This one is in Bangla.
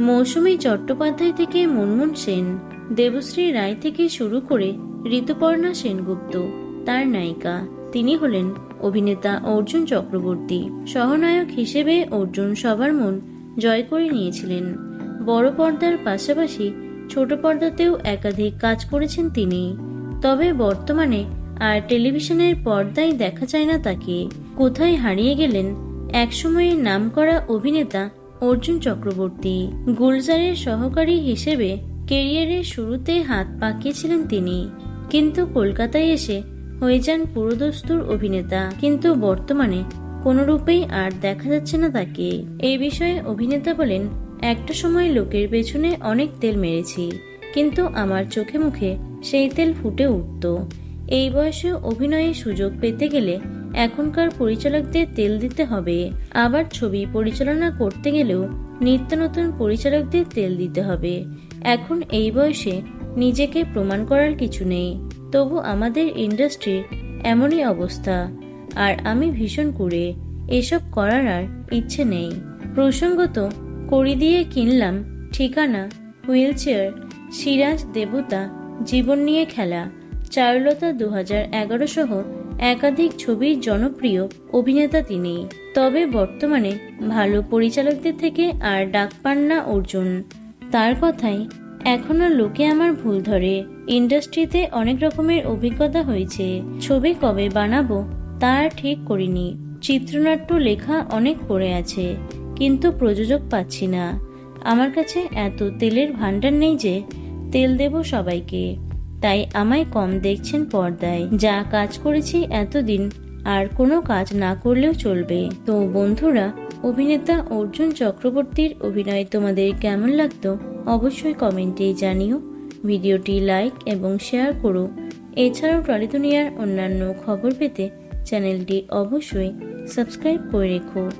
মৌসুমী চট্টোপাধ্যায় থেকে মুনমুন সেন, দেবশ্রী রায় থেকে শুরু করে ঋতুপর্ণা সেনগুপ্ত, তার নায়িকা। তিনি হলেন অভিনেতা অর্জুন চক্রবর্তী। সহনায়ক হিসেবে অর্জুন সবার মন জয় করে নিয়েছিলেন। বড় পর্দার পাশাপাশি ছোট পর্দাতেও একাধিক কাজ করেছেন তিনি। তবে বর্তমানে আর টেলিভিশনের পর্দায় দেখা যায় না তাকে। কোথায় হারিয়ে গেলেন একসময়ের নামকরা অভিনেতা অর্জুন চক্রবর্তী গুলজারের সহকারী হিসেবে কেরিয়ারের শুরুতে হাত পাকিয়েছিলেন তিনি। কিন্তু কলকাতায় এসে হয়ে যান পুরোদস্তুর অভিনেতা। কিন্তু বর্তমানে কোনোরূপেই আর দেখা যাচ্ছে না তাকে। এই বিষয়ে অভিনেতা বলেন, একটা সময় লোকের পেছনে অনেক তেল মেরেছি, কিন্তু আমার চোখে মুখে সেই তেল ফুটে উঠত। এই বয়সে অভিনয়ে সুযোগ পেতে গেলে এখনকার পরিচালকদের তেল দিতে হবে। আবার ছবি পরিচালনা করতে গেলেও নিত্য নতুন পরিচালকদের তেল দিতে হবে। এখন এই বয়সে নিজেকে প্রমাণ করার কিছু নেই। তবু আমাদের ইন্ডাস্ট্রির এমনই অবস্থা। আর আমি ভীষণ করে এসব করার আর ইচ্ছে নেই। প্রসঙ্গত, কড়ি দিয়ে কিনলাম ঠিকানা হুইল চেয়ার সিরাজ দেবতা, জীবন নিয়ে খেলা, চারুলতা দু এগারো সহ একাধিক ছবির জনপ্রিয় অভিনেতা তিনি। তবে বর্তমানে ভালো পরিচালকদের থেকে আর ডাক পান না অর্জুন। তার কথাই, এখনও লোকে আমার ভুল ধরে। ইন্ডাস্ট্রিতে অনেক রকমের অভিজ্ঞতা হয়েছে। ছবি কবে বানাবো তা ঠিক করিনি। চিত্রনাট্য লেখা অনেক পড়ে আছে, কিন্তু প্রযোজক পাচ্ছি না। আমার কাছে এত তেলের ভান্ডার নেই যে তেল দেব সবাইকে। তাই আমায় কম দেখছেন পর্দায়। যা কাজ করেছি এতদিন, আর কোনো কাজ না করলেও চলবে। তো বন্ধুরা, অভিনেতা অর্জুন চক্রবর্তীর অভিনয় তোমাদের কেমন লাগতো অবশ্যই কমেন্টে জানিও। ভিডিওটি লাইক এবং শেয়ার করো। এছাড়াও টলি দুনিয়ার অন্যান্য খবর পেতে চ্যানেলটি অবশ্যই সাবস্ক্রাইব করে রেখো।